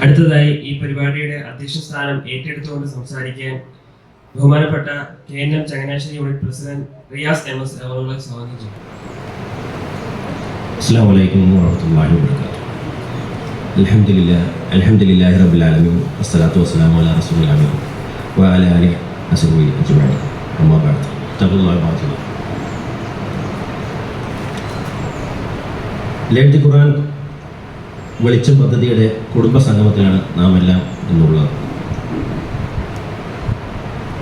അടുത്തതായി ഈ പരിപാടിയുടെ അധ്യക്ഷ സ്ഥാനം ഏറ്റെടുത്തുകൊണ്ട് സംസാരിക്കാൻ ബഹുമാനപ്പെട്ട K N M Changanassery unit president Riyas M S അവറുകളെ സ്വാഗതം ചെയ്യും السلام عليكم ورحمة الله وبركاته الحمد لله الحمد لله رب العالمين والصلاة والسلام على رسول الأمين وعلى آله وصحبه أجمعين أما بعد اتقوا الله عباد الله ലളിത് ഖുർആൻ വെളിച്ചം പദ്ധതിയുടെ കുടുംബ സംഗമത്തിലാണ് നാം എല്ലാം എന്നുള്ളത്.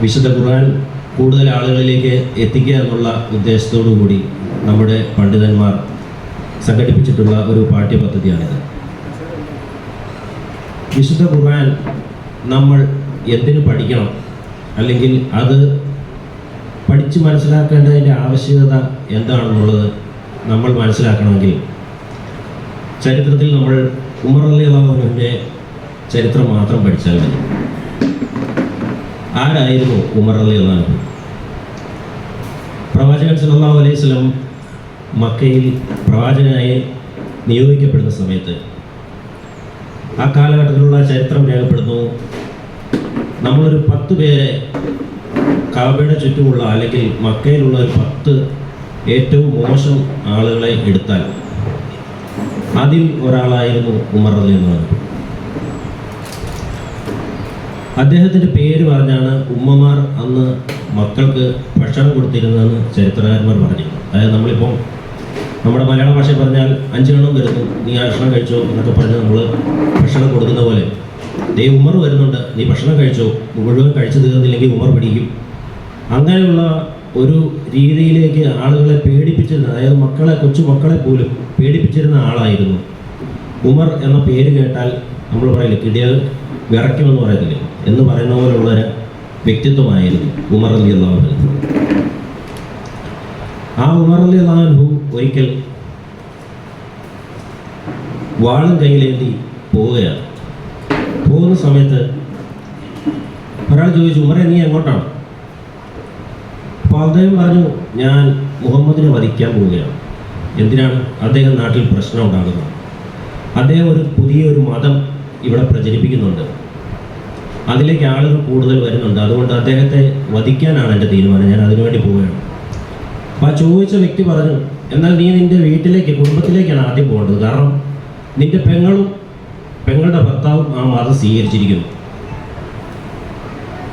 വിശുദ്ധ ഖുർആൻ കൂടുതൽ ആളുകളിലേക്ക് എത്തിക്കുക എന്നുള്ള ഉദ്ദേശത്തോടു കൂടി നമ്മുടെ പണ്ഡിതന്മാർ സംഘടിപ്പിച്ചിട്ടുള്ള ഒരു പാഠ്യപദ്ധതിയാണിത്. വിശുദ്ധ ഖുർആൻ നമ്മൾ എന്തിനു പഠിക്കണം? അല്ലെങ്കിൽ അത് പഠിച്ച് മനസ്സിലാക്കേണ്ടതിന്റെ ആവശ്യകത എന്താണെന്നുള്ളത് നമ്മൾ മനസ്സിലാക്കണമെങ്കിൽ ചരിത്രത്തിൽ നമ്മൾ ഉമർ അലി അള്ളാഹുവിന്റെ ചരിത്രം മാത്രം പഠിച്ചാൽ മതി. ആരായിരുന്നു ഉമർ അലി അള്ളാഹു പ്രവാചകൻ സല്ലല്ലാഹു അലൈഹി വസല്ലം മക്കയിൽ പ്രവാചകനായി നിയോഗിക്കപ്പെടുന്ന സമയത്ത് ആ കാലഘട്ടത്തിലുള്ള ചരിത്രം രേഖപ്പെടുന്നു. നമ്മളൊരു പത്ത് പേരെ കാബയുടെ ചുറ്റുമുള്ള അല്ലെങ്കിൽ മക്കയിലുള്ള ഒരു പത്ത് ഏറ്റവും മോശം ആളുകളെ എടുത്താൽ അതിൽ ഒരാളായിരുന്നു ഉമർ അലി എന്ന് പറയുന്നത് അദ്ദേഹത്തിന്റെ പേര് പറഞ്ഞാണ് ഉമ്മമാർ അന്ന് മക്കൾക്ക് ഭക്ഷണം കൊടുത്തിരുന്നതെന്ന് ചരിത്രകാരന്മാർ പറഞ്ഞു. അതായത് നമ്മളിപ്പം നമ്മുടെ മലയാള ഭാഷ പറഞ്ഞാൽ അഞ്ചെണ്ണം വരുന്നു നീ ഭക്ഷണം കഴിച്ചോ എന്നൊക്കെ പറഞ്ഞ് നമ്മൾ ഭക്ഷണം കൊടുക്കുന്ന പോലെ. ദേ ഉമർ വരുന്നുണ്ട് നീ ഭക്ഷണം കഴിച്ചോ മുഴുവൻ കഴിച്ചു തീർന്നില്ലെങ്കിൽ ഉമർ പിടിക്കും. അങ്ങനെയുള്ള ഒരു രീതിയിലേക്ക് ആളുകളെ പേടിപ്പിച്ചിരുന്ന അതായത് മക്കളെ കൊച്ചു മക്കളെ പോലും പേടിപ്പിച്ചിരുന്ന ആളായിരുന്നു. ഉമർ എന്ന പേര് കേട്ടാൽ നമ്മൾ പറയില്ല കിടിയത് വിറയ്ക്കുമെന്ന് പറയത്തില്ലേ? എന്ന് പറയുന്ന പോലുള്ള ഒരു വ്യക്തിത്വമായിരുന്നു ഉമർ അലി അള്ളാഹു ആ ഉമർ അലി അള്ളാഹു ഒരിക്കൽ വാളും കയ്യിലേന്തി പോവുകയാണ്. പോകുന്ന സമയത്ത് ഒരാൾ ചോദിച്ചു ഉമറെ നീ എങ്ങോട്ടാണ്? അപ്പോൾ അദ്ദേഹം പറഞ്ഞു ഞാൻ മുഹമ്മദിനെ വധിക്കാൻ പോവുകയാണ്. എന്തിനാണ്? അദ്ദേഹം നാട്ടിൽ പ്രശ്നം ഉണ്ടാകുന്നത് അദ്ദേഹം ഒരു പുതിയ ഒരു മതം ഇവിടെ പ്രചരിപ്പിക്കുന്നുണ്ട്. അതിലേക്ക് ആളുകൾ കൂടുതൽ വരുന്നുണ്ട്. അതുകൊണ്ട് അദ്ദേഹത്തെ വധിക്കാനാണ് എന്റെ തീരുമാനം. ഞാൻ അതിനുവേണ്ടി പോവുകയാണ്. അപ്പോൾ ആ ചോദിച്ച വ്യക്തി പറഞ്ഞു എന്നാൽ നീ നിന്റെ വീട്ടിലേക്ക് കുടുംബത്തിലേക്കാണ് ആദ്യം പോകേണ്ടത്. കാരണം നിന്റെ പെങ്ങളും പെങ്ങളുടെ ഭർത്താവും ആ മതം സ്വീകരിച്ചിരിക്കുന്നു.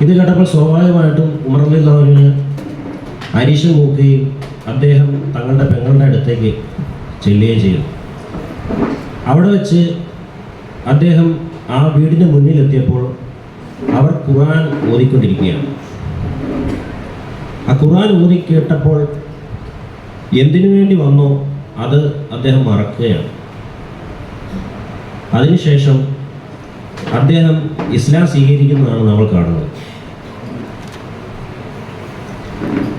ഇത് കേട്ടപ്പോൾ സ്വാഭാവികമായിട്ടും ഉമർലില്ലാവിന് അരിശം നോക്കുകയും അദ്ദേഹം തങ്ങളുടെ പെങ്ങളുടെ അടുത്തേക്ക് ചെല്ലുകയും ചെയ്തു. അവിടെ വെച്ച് അദ്ദേഹം ആ വീടിന് മുന്നിലെത്തിയപ്പോൾ അവർ ഖുറാൻ ഓതിക്കൊണ്ടിരിക്കുകയാണ്. ആ ഖുറാൻ ഊതി കേട്ടപ്പോൾ എന്തിനു വേണ്ടി വന്നോ അത് അദ്ദേഹം മറക്കുകയാണ്. അതിനുശേഷം അദ്ദേഹം ഇസ്ലാം സ്വീകരിക്കുന്നതാണ് നമ്മൾ കാണുന്നത്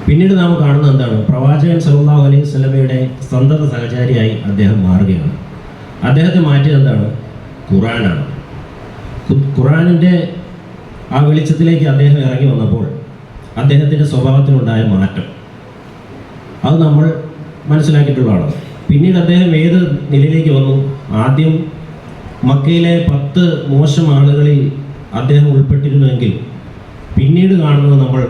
പിന്നീട് നാം കാണുന്നത് എന്താണ്? പ്രവാചകൻ സല്ലല്ലാഹു അലൈഹി സ്വലമയുടെ സന്തത സഹചാരിയായി അദ്ദേഹം മാറുകയാണ്. അദ്ദേഹത്തെ മാറ്റിയത് എന്താണ്? ഖുറാനാണ് ഖുറാനിന്റെ ആ വെളിച്ചത്തിലേക്ക് അദ്ദേഹം ഇറങ്ങി വന്നപ്പോൾ അദ്ദേഹത്തിന്റെ സ്വഭാവത്തിനുണ്ടായ മാറ്റം. അത് നമ്മൾ മനസ്സിലാക്കിയിട്ടുള്ളതാണ്. പിന്നീട് അദ്ദേഹം ഏത് നിലയിലേക്ക് വന്നു? ആദ്യം മക്കയിലെ പത്ത് മോശം ആളുകളിൽ അദ്ദേഹം ഉൾപ്പെട്ടിരുന്നുവെങ്കിൽ പിന്നീട് കാണുന്നത് നമ്മൾ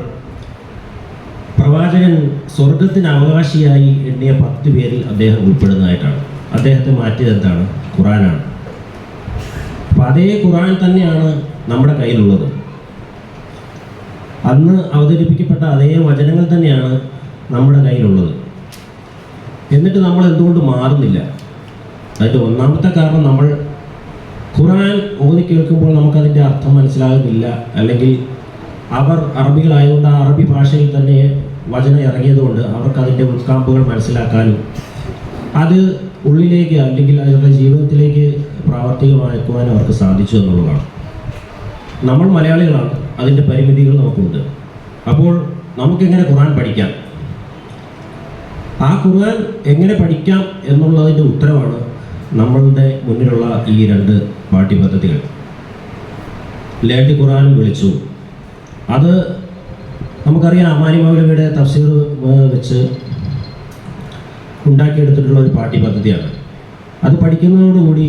പ്രവാചകൻ സ്വർഗത്തിന് അവകാശിയായി എണ്ണിയ പത്ത് പേരിൽ അദ്ദേഹം ഉൾപ്പെടുന്നതായിട്ടാണ്. അദ്ദേഹത്തെ മാറ്റിയത് എന്താണ്? ഖുറാനാണ് അപ്പം അതേ ഖുറാൻ തന്നെയാണ് നമ്മുടെ കയ്യിലുള്ളത്. അന്ന് അവതരിപ്പിക്കപ്പെട്ട അതേ വചനങ്ങൾ തന്നെയാണ് നമ്മുടെ കയ്യിലുള്ളത്. എന്നിട്ട് നമ്മൾ എന്തുകൊണ്ട് മാറുന്നില്ല? അതിന്റെ ഒന്നാമത്തെ കാരണം നമ്മൾ ഖുറാൻ ഓതി കേൾക്കുമ്പോൾ നമുക്കതിന്റെ അർത്ഥം മനസ്സിലാകുന്നില്ല. അല്ലെങ്കിൽ അവർ അറബികളായതുകൊണ്ട് ആ അറബി ഭാഷയിൽ തന്നെ വചനം ഇറങ്ങിയതുകൊണ്ട് അവർക്ക് അതിന്റെ ഉൾക്കാമ്പുകൾ മനസ്സിലാക്കാനും അത് ഉള്ളിലേക്ക് അല്ലെങ്കിൽ അവരുടെ ജീവിതത്തിലേക്ക് പ്രാവർത്തികമാക്കുവാനും അവർക്ക് സാധിച്ചു എന്നുള്ളതാണ്. നമ്മൾ മലയാളികളാണ് അതിന്റെ പരിമിതികൾ നമുക്കുണ്ട്. അപ്പോൾ നമുക്കെങ്ങനെ ഖുറാൻ പഠിക്കാം? ആ ഖുർആൻ എങ്ങനെ പഠിക്കാം എന്നുള്ളതിന്റെ ഉത്തരവാണ് നമ്മളുടെ മുന്നിലുള്ള ഈ രണ്ട് പാഠ്യപദ്ധതികൾ. ലേട്ട് ഖുർആനും വിളിച്ചു. അത് നമുക്കറിയാം അമാനി മൗലവിയുടെ തഫ്സീർ വെച്ച് ഉണ്ടാക്കിയെടുത്തിട്ടുള്ള ഒരു പാഠ്യ പദ്ധതിയാണ്. അത് പഠിക്കുന്നതോടുകൂടി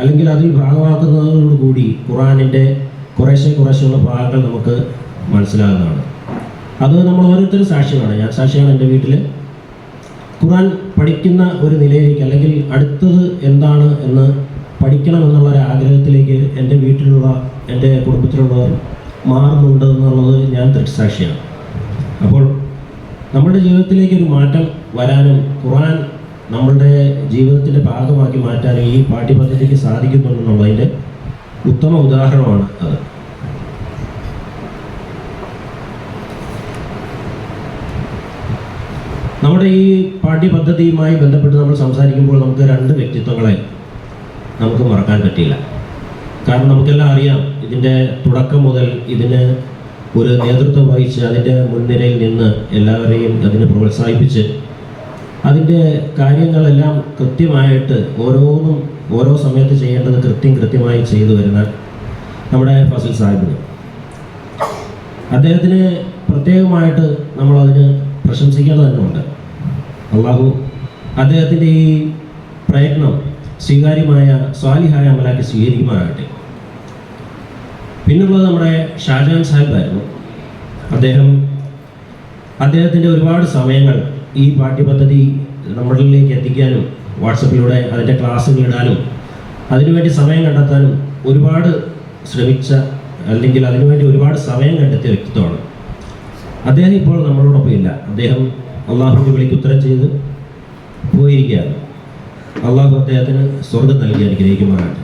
അല്ലെങ്കിൽ അതിൽ ഭാഗമാക്കുന്നതോടുകൂടി ഖുറാനിന്റെ കുറേശ്ശെ കുറേശ്ശെയുള്ള ഭാഗങ്ങൾ നമുക്ക് മനസ്സിലാകുന്നതാണ്. അത് നമ്മൾ ഓരോരുത്തരും സാക്ഷ്യമാണ് ഞാൻ സാക്ഷിയാണ് എന്റെ വീട്ടിൽ ഖുറാൻ പഠിക്കുന്ന ഒരു നിലയിലേക്ക് അല്ലെങ്കിൽ അടുത്തത് എന്താണ് എന്ന് പഠിക്കണം എന്നുള്ള ഒരു ആഗ്രഹത്തിലേക്ക് എന്റെ വീട്ടിലുള്ള എന്റെ കുടുംബത്തിലുള്ളവർ മാറുന്നുണ്ട് എന്നുള്ളത് ഞാൻ ദൃക്സാക്ഷിയാണ് അപ്പോൾ നമ്മുടെ ജീവിതത്തിലേക്ക് ഒരു മാറ്റം വരാനും ഖുറാൻ നമ്മളുടെ ജീവിതത്തിന്റെ ഭാഗമാക്കി മാറ്റാനും ഈ പാഠ്യപദ്ധതിക്ക് സാധിക്കുന്നുണ്ടെന്നുള്ളതിന്റെ ഉത്തമ ഉദാഹരണമാണ് അത്. നമ്മുടെ ഈ പാഠ്യപദ്ധതിയുമായി ബന്ധപ്പെട്ട് നമ്മൾ സംസാരിക്കുമ്പോൾ നമുക്ക് രണ്ട് വ്യക്തിത്വങ്ങളെ നമുക്ക് മറക്കാൻ പറ്റില്ല കാരണം നമുക്കെല്ലാം അറിയാം ഇതിന്റെ തുടക്കം മുതൽ ഇതിന് ഒരു നേതൃത്വം വഹിച്ച് അതിന്റെ മുൻനിരയിൽ നിന്ന് എല്ലാവരെയും അതിനെ പ്രോത്സാഹിപ്പിച്ച് അതിന്റെ കാര്യങ്ങളെല്ലാം കൃത്യമായിട്ട് ഓരോന്നും ഓരോ സമയത്ത് ചെയ്യേണ്ടത് കൃത്യം കൃത്യമായി ചെയ്തു വരുന്ന നമ്മുടെ ഫസിൽ സാഹിബിന്. അദ്ദേഹത്തിന് പ്രത്യേകമായിട്ട് നമ്മളതിന് പ്രശംസിക്കേണ്ടത് തന്നെയുണ്ട്. അള്ളാഹു അദ്ദേഹത്തിന്റെ ഈ പ്രയത്നം സ്വീകാര്യമായ സ്വാലിഹായ അമലാക്കി സ്വീകരിക്കുമാറാകട്ടെ. പിന്നുള്ളത് നമ്മുടെ ഷാജഹാൻ സാഹിബായിരുന്നു. അദ്ദേഹം അദ്ദേഹത്തിന്റെ ഒരുപാട് സമയങ്ങൾ ഈ പാഠ്യപദ്ധതി നമ്മളിലേക്ക് എത്തിക്കാനും വാട്സപ്പിലൂടെ അതിന്റെ ക്ലാസ്സുകൾ ഇടാനും അതിനുവേണ്ടി സമയം കണ്ടെത്താനും ഒരുപാട് ശ്രമിച്ച അല്ലെങ്കിൽ അതിനുവേണ്ടി ഒരുപാട് സമയം കണ്ടെത്തിയ വ്യക്തിത്വമാണ്. അദ്ദേഹം ഇപ്പോൾ നമ്മളോടൊപ്പം ഇല്ല. അദ്ദേഹം അള്ളാഹുവിന്റെ വിളിക്ക് ഉത്തരം ചെയ്ത് പോയിരിക്കുകയാണ്. അള്ളാഹു അദ്ദേഹത്തിന് സ്വർഗം നൽകി അനുഗ്രഹിക്കുമാറാണ്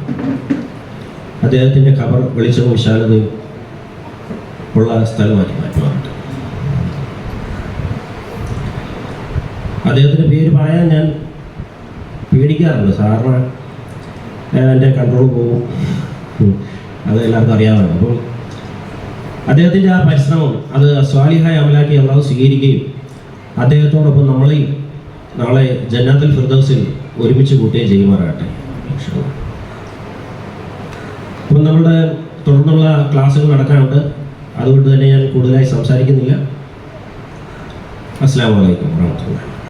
അദ്ദേഹത്തിന്റെ ഖബർ വെളിച്ചവും വിശാലതയും ഉള്ള സ്ഥലമാക്കി മാറ്റുമാറാണ് അദ്ദേഹത്തിന്റെ പേര് പറയാൻ ഞാൻ പേടിക്കാറുണ്ട് സാറിന് എന്റെ കൺട്രോൾ പോകും. അത് എല്ലാവർക്കും അറിയാവുന്നതാണ് അപ്പോൾ അദ്ദേഹത്തിന്റെ ആ പരിശ്രമം അത് സ്വാലിഹായ അമലാക്കി അള്ളാഹു സ്വീകരിക്കുകയും അദ്ദേഹത്തോടൊപ്പം നമ്മളെയും നാളെ ജന്നാത്തുൽ ഫിർദൗസിൽ ഒരുമിച്ച് കൂട്ടുകയും ചെയ്യുമാറാകട്ടെ. അപ്പം നമ്മുടെ തുടർന്നുള്ള ക്ലാസ്സുകൾ നടക്കാനുണ്ട് അതുകൊണ്ട് തന്നെ ഞാൻ കൂടുതലായി സംസാരിക്കുന്നില്ല. അസ്സാം വലൈക്കും വാഹമത്തുള്ള